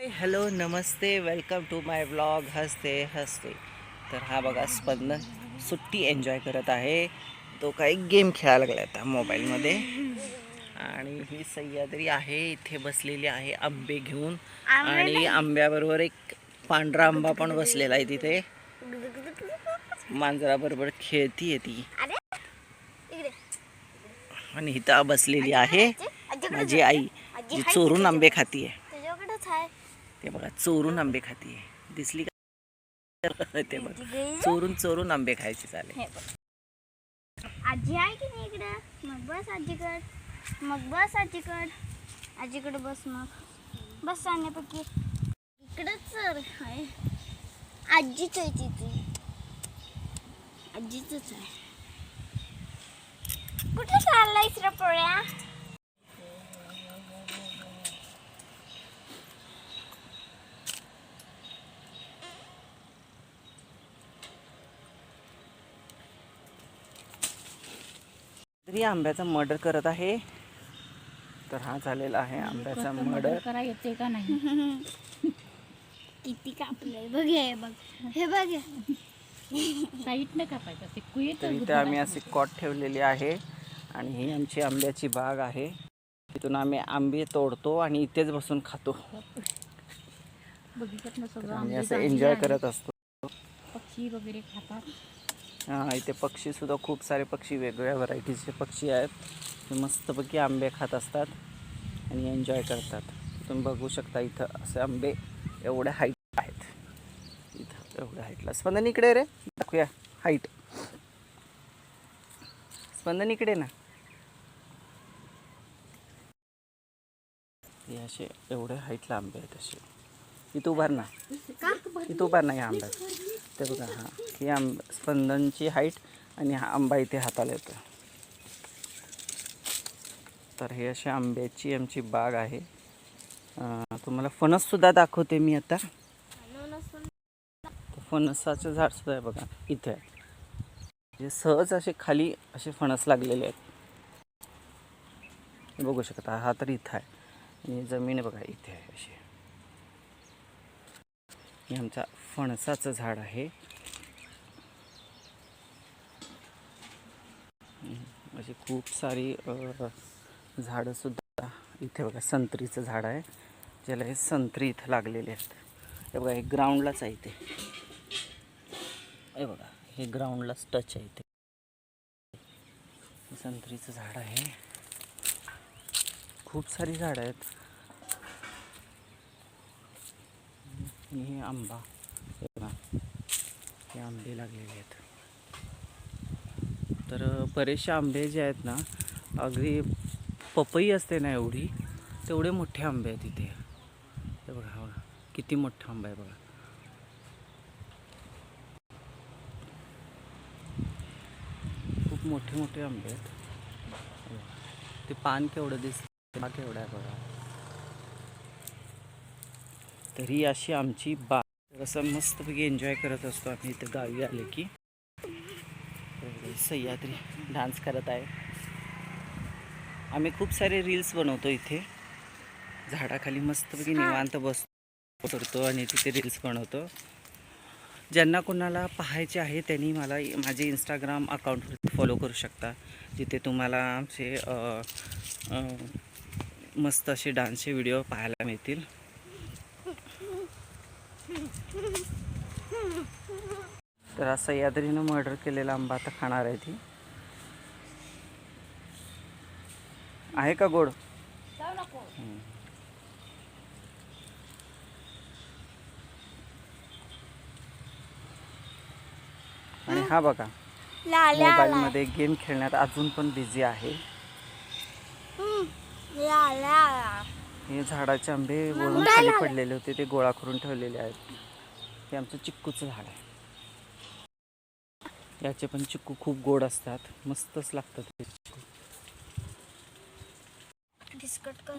हाय hello नमस्ते welcome to my blog हसते हसते. तर हा बघा स्पंदन सुट्टी एन्जॉय करत आहे. तो काही गेम खेळायला लागला आता मोबाईलमध्ये. आणि ही सह्याद्री आहे इथे बसलेली आहे आंबे घेऊन. आणि आंब्याबरोबर एक पांढरा आंबा पण बसलेला आहे तिथे. मांजराबरोबर खेळतीये ती. आणि इथं बसलेली आहे माझी आई जी चोरून आंबे तुझ्याकडेच आहे ते बघा चोरून आंबे खातीये. दिसली का? ते बघ. चोरून चोरून आंबे खायचे चालेल. आजी आहे की नाही इकडं? मग बस आजीकड. मग बस आजीकड. आजीकडे बस मग. बस सांगण्यापैकी. इकडंच सर आहे आजीच आहे तिथे. आजीच आहे. कुठे चाललायस रे पोळ्या? तरी आंब्याचा मर्डर करत आहे. तर हा झालेला आहे आंब्याचा मर्डर. करा येते का नाही? किती कापलंय. बघ हे बघ. हे बघ साईडनं कापायचं ते कुयेत तर इथे आम्ही असे कॉट ठेवलेली आहे आणि ही आमची आंब्याची बाग आहे. तिथून आम्ही आंबे तोडतो आणि इथेच बसून खातो. बघितलं ना सगळं आम्ही असं एन्जॉय. करत असतो. पक्षी वगैरे खातात. इथे पक्षी सुद्धा खूप सारे पक्षी वेगवेगळ्या व्हरायटीचे पक्षी आहेत. ते मस्तपैकी आंबे खात असतात आणि एन्जॉय करतात. तुम्ही बघू शकता इथं असे आंबे एवढ्या हाईट आहेत. इथं एवढ्या हाईटला स्पंदन इकडे रे. दाखवूया हाईट स्पंदन इकडे ना. हे असे एवढे हाईटला आंबे आहेत असे. इथं उभार ना. इथं उभार नाही आंब्यात. ते बघा हा. ही आंब स्पंदनची हाईट आणि हा आंबा इथे हाताला येतो तर हे अशी आंब्याची आमची बाग आहे. तुम्हाला फणससुद्धा दाखवते मी आता. फणसाचं झाडसुद्धा आहे बघा इथे. आहे सहज असे खाली असे फणस लागलेले आहेत. बघू शकता हा तर इथं आहे. आणि जमीन बघा इथे आहे अशी. हे आमचा फणसाचं झाड आहे. अशी खूप सारी झाडंसुद्धा इथे बघा संत्रीचं झाड आहे. ज्याला हे संत्री इथं लागलेले आहेत. हे बघा हे ग्राउंडलाच आहे इथे. हे बघा हे ग्राउंडलाच टच आहे इथे. संत्रीचं झाड आहे. खूप सारी झाडं आहेत. हे आंबा. हे आंबे लागलेले आहेत. तर बरेचसे आंबे जे आहेत ना अगदी पपई असते ना एवढी तेवढे मोठे आंबे आहेत इथे. ते बघा हा बघा किती मोठा आंबा आहे बघा. खूप मोठे मोठे आंबे आहेत. ते पान केवढं दिसतं हा केवढं आहे बघा. तरी अशी आमची बा असं मस्तपैकी एन्जॉय करत असतो आम्ही. इथं गावी आले की. सह्याद्री डान्स करत आहे. आम्ही खूप सारे रील्स बनवतो इथे. झाडाखाली मस्तपैकी निवांत बसतो करतो आणि तिथे रील्स बनवतो. ज्यांना कोणाला पाहायचे आहे त्यांनी मला माझे इंस्टाग्राम अकाउंटवरती फॉलो करू शकता. जिथे तुम्हाला आमचे मस्त असे डान्सचे व्हिडिओ पाहायला मिळतील. तर हा सह्याद्रीनं मर्डर केलेला आंबा आता खाणार आहे ती. आहे का गोड. आणि हा बघा मोबाईलमध्ये गेम खेळण्यात अजून पण बिझी आहे. हे झाडाचे आंबे वरून खाली पडलेले होते ते गोळा करून ठेवलेले आहेत. हे आमचं चिक्कूचं झाड आहे. याचे पण चिक्कू खूप गोड असतात. मस्तच लागतात ते चिक्कू. बिस्कट कर